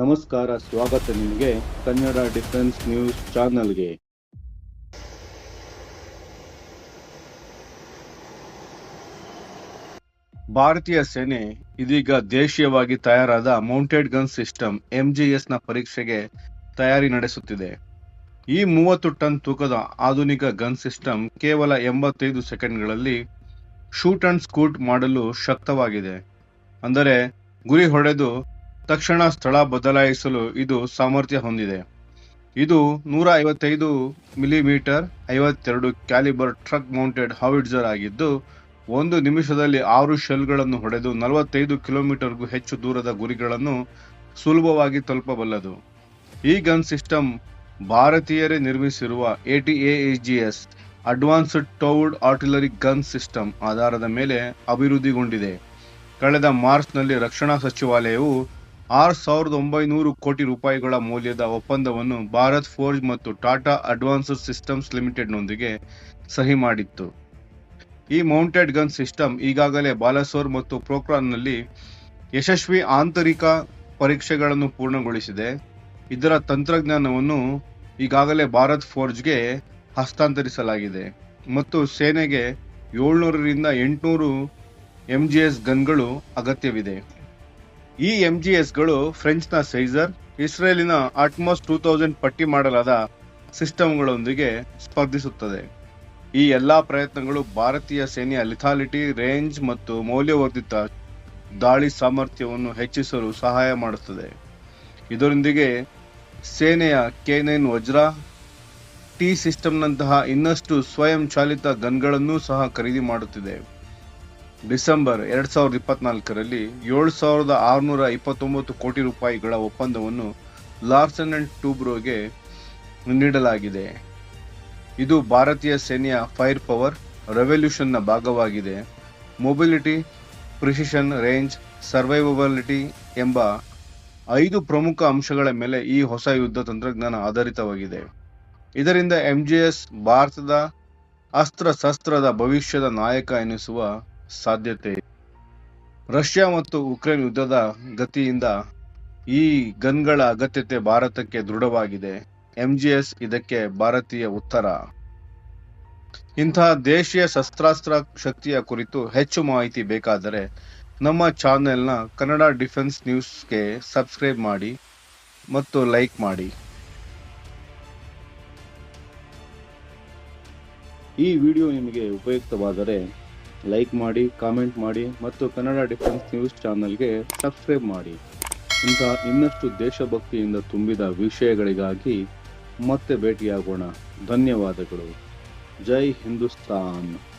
ನಮಸ್ಕಾರ, ಸ್ವಾಗತ ನಿಮಗೆ ಕನ್ನಡ ಡಿಫೆನ್ಸ್ ನ್ಯೂಸ್ ಚಾನಲ್ಗೆ. ಭಾರತೀಯ ಸೇನೆ ಇದೀಗ ದೇಶೀಯವಾಗಿ ತಯಾರಾದ ಮೌಂಟೆಡ್ ಗನ್ ಸಿಸ್ಟಮ್ ಎಂಜಿಎಸ್ನ ಪರೀಕ್ಷೆಗೆ ತಯಾರಿ ನಡೆಸುತ್ತಿದೆ. ಈ ಮೂವತ್ತು ಟನ್ ತೂಕದ ಆಧುನಿಕ ಗನ್ ಸಿಸ್ಟಮ್ ಕೇವಲ ಎಂಬತ್ತೈದು ಸೆಕೆಂಡ್ಗಳಲ್ಲಿ ಶೂಟ್ ಅಂಡ್ ಸ್ಕೂಟ್ ಮಾಡಲು ಶಕ್ತವಾಗಿದೆ. ಅಂದರೆ ಗುರಿ ಹೊಡೆದು ತಕ್ಷಣ ಸ್ಥಳ ಬದಲಾಯಿಸಲು ಇದು ಸಾಮರ್ಥ್ಯ ಹೊಂದಿದೆ. ಇದು ನೂರ ಐವತ್ತೈದು ಮಿಲಿಮೀಟರ್ ಐವತ್ತೆರಡು ಕ್ಯಾಲಿಬರ್ ಟ್ರಕ್ ಮೌಂಟೆಡ್ ಹಾವಿಡ್ಜರ್ ಆಗಿದ್ದು, ಒಂದು ನಿಮಿಷದಲ್ಲಿ ಆರು ಶೆಲ್ಗಳನ್ನು ಹೊಡೆದು ನಲವತ್ತೈದು ಕಿಲೋಮೀಟರ್ಗೂ ಹೆಚ್ಚು ದೂರದ ಗುರಿಗಳನ್ನು ಸುಲಭವಾಗಿ ತಲುಪಬಲ್ಲದು. ಈ ಗನ್ ಸಿಸ್ಟಮ್ ಭಾರತೀಯರೇ ನಿರ್ಮಿಸಿರುವ ATAGS advanced towed artillery gun system ಆಧಾರದ ಮೇಲೆ ಅಭಿವೃದ್ಧಿಗೊಂಡಿದೆ. ಕಳೆದ ಮಾರ್ಚ್ನಲ್ಲಿ ರಕ್ಷಣಾ ಸಚಿವಾಲಯವು ಆರು ಸಾವಿರದ ಒಂಬೈನೂರು ಕೋಟಿ ರೂಪಾಯಿಗಳ ಮೌಲ್ಯದ ಒಪ್ಪಂದವನ್ನು ಭಾರತ್ ಫೋರ್ಜ್ ಮತ್ತು ಟಾಟಾ ಅಡ್ವಾನ್ಸ್ಡ್ ಸಿಸ್ಟಮ್ಸ್ ಲಿಮಿಟೆಡ್ನೊಂದಿಗೆ ಸಹಿ ಮಾಡಿತ್ತು. ಈ ಮೌಂಟೆಡ್ ಗನ್ ಸಿಸ್ಟಮ್ ಈಗಾಗಲೇ ಬಾಲಸೋರ್ ಮತ್ತು ಪ್ರೋಕ್ರಾನ್ನಲ್ಲಿ ಯಶಸ್ವಿ ಆಂತರಿಕ ಪರೀಕ್ಷೆಗಳನ್ನು ಪೂರ್ಣಗೊಳಿಸಿದೆ. ಇದರ ತಂತ್ರಜ್ಞಾನವನ್ನು ಈಗಾಗಲೇ ಭಾರತ್ ಫೋರ್ಜ್ಗೆ ಹಸ್ತಾಂತರಿಸಲಾಗಿದೆ ಮತ್ತು ಸೇನೆಗೆ ಏಳ್ನೂರರಿಂದ ಎಂಟುನೂರು ಎಂ ಜಿ ಎಸ್ ಗನ್ಗಳು ಅಗತ್ಯವಿದೆ. ಈ ಎಂಜಿಎಸ್ಗಳು ಫ್ರೆಂಚ್ನ ಸೈಜರ್, ಇಸ್ರೇಲಿನ ಆಟ್ಮೋಸ್ಟ್ ಟೂ ತೌಸಂಡ್ ಪಟ್ಟಿ ಮಾಡಲಾದ ಸಿಸ್ಟಮ್ಗಳೊಂದಿಗೆ ಸ್ಪರ್ಧಿಸುತ್ತದೆ. ಈ ಎಲ್ಲಾ ಪ್ರಯತ್ನಗಳು ಭಾರತೀಯ ಸೇನೆಯ ಲಿಥಾಲಿಟಿ, ರೇಂಜ್ ಮತ್ತು ಮೌಲ್ಯವರ್ಧಿತ ದಾಳಿ ಸಾಮರ್ಥ್ಯವನ್ನು ಹೆಚ್ಚಿಸಲು ಸಹಾಯ ಮಾಡುತ್ತದೆ. ಇದರೊಂದಿಗೆ ಸೇನೆಯ ಕೆ ನೈನ್ ವಜ್ರ, ಟಿ ಸಿಸ್ಟಮ್ನಂತಹ ಇನ್ನಷ್ಟು ಸ್ವಯಂ ಚಾಲಿತ ಗನ್ಗಳನ್ನೂ ಸಹ ಖರೀದಿ ಮಾಡುತ್ತಿದೆ. ಡಿಸೆಂಬರ್ ಎರಡ್ ಸಾವಿರದ ಇಪ್ಪತ್ನಾಲ್ಕರಲ್ಲಿ ಏಳು ಸಾವಿರದ ಆರುನೂರ ಇಪ್ಪತ್ತೊಂಬತ್ತು ಕೋಟಿ ರೂಪಾಯಿಗಳ ಒಪ್ಪಂದವನ್ನು ಲಾರ್ಸನ್ ಅಂಡ್ ಟೂಬ್ರೋಗೆ ನೀಡಲಾಗಿದೆ. ಇದು ಭಾರತೀಯ ಸೇನೆಯ ಫೈರ್ ಪವರ್ ರೆವಲ್ಯೂಷನ್ನ ಭಾಗವಾಗಿದೆ. ಮೊಬಿಲಿಟಿ, ಪ್ರಿಸಿಷನ್, ರೇಂಜ್, ಸರ್ವೈವಬಿಲಿಟಿ ಎಂಬ ಐದು ಪ್ರಮುಖ ಅಂಶಗಳ ಮೇಲೆ ಈ ಹೊಸ ಯುದ್ಧ ತಂತ್ರಜ್ಞಾನ ಆಧಾರಿತವಾಗಿದೆ. ಇದರಿಂದ ಎಂಜಿಎಸ್ ಭಾರತದ ಅಸ್ತ್ರಶಸ್ತ್ರದ ಭವಿಷ್ಯದ ನಾಯಕ ಎನಿಸುವ ಸಾಧ್ಯತೆ. ರಷ್ಯಾ ಮತ್ತು ಉಕ್ರೇನ್ ಯುದ್ಧದ ಗತಿಯಿಂದ ಈ ಗನ್ಗಳ ಅಗತ್ಯತೆ ಭಾರತಕ್ಕೆ ದೃಢವಾಗಿದೆ. ಎಂಜಿಎಸ್ ಇದಕ್ಕೆ ಭಾರತೀಯ ಉತ್ತರ. ಇಂತಹ ದೇಶೀಯ ಶಸ್ತ್ರಾಸ್ತ್ರ ಶಕ್ತಿಯ ಕುರಿತು ಹೆಚ್ಚು ಮಾಹಿತಿ ಬೇಕಾದರೆ ನಮ್ಮ ಚಾನೆಲ್ನ ಕನ್ನಡ ಡಿಫೆನ್ಸ್ ನ್ಯೂಸ್ಗೆ ಸಬ್ಸ್ಕ್ರೈಬ್ ಮಾಡಿ ಮತ್ತು ಲೈಕ್ ಮಾಡಿ. ಈ ವಿಡಿಯೋ ನಿಮಗೆ ಉಪಯುಕ್ತವಾದರೆ ಲೈಕ್ ಮಾಡಿ ಕಾಮೆಂಟ್ ಮಾಡಿ ಮತ್ತು ಕನ್ನಡ ಡಿಫೆನ್ಸ್ ನ್ಯೂಸ್ ಚಾನಲ್ಗೆ ಸಬ್ಸ್ಕ್ರೈಬ್ ಮಾಡಿ. ಇಂತಹ ಇನ್ನಷ್ಟು ದೇಶಭಕ್ತಿಯಿಂದ ತುಂಬಿದ ವಿಷಯಗಳಿಗಾಗಿ ಮತ್ತೆ ಭೇಟಿಯಾಗೋಣ. ಧನ್ಯವಾದಗಳು. ಜೈ ಹಿಂದೂಸ್ತಾನ್.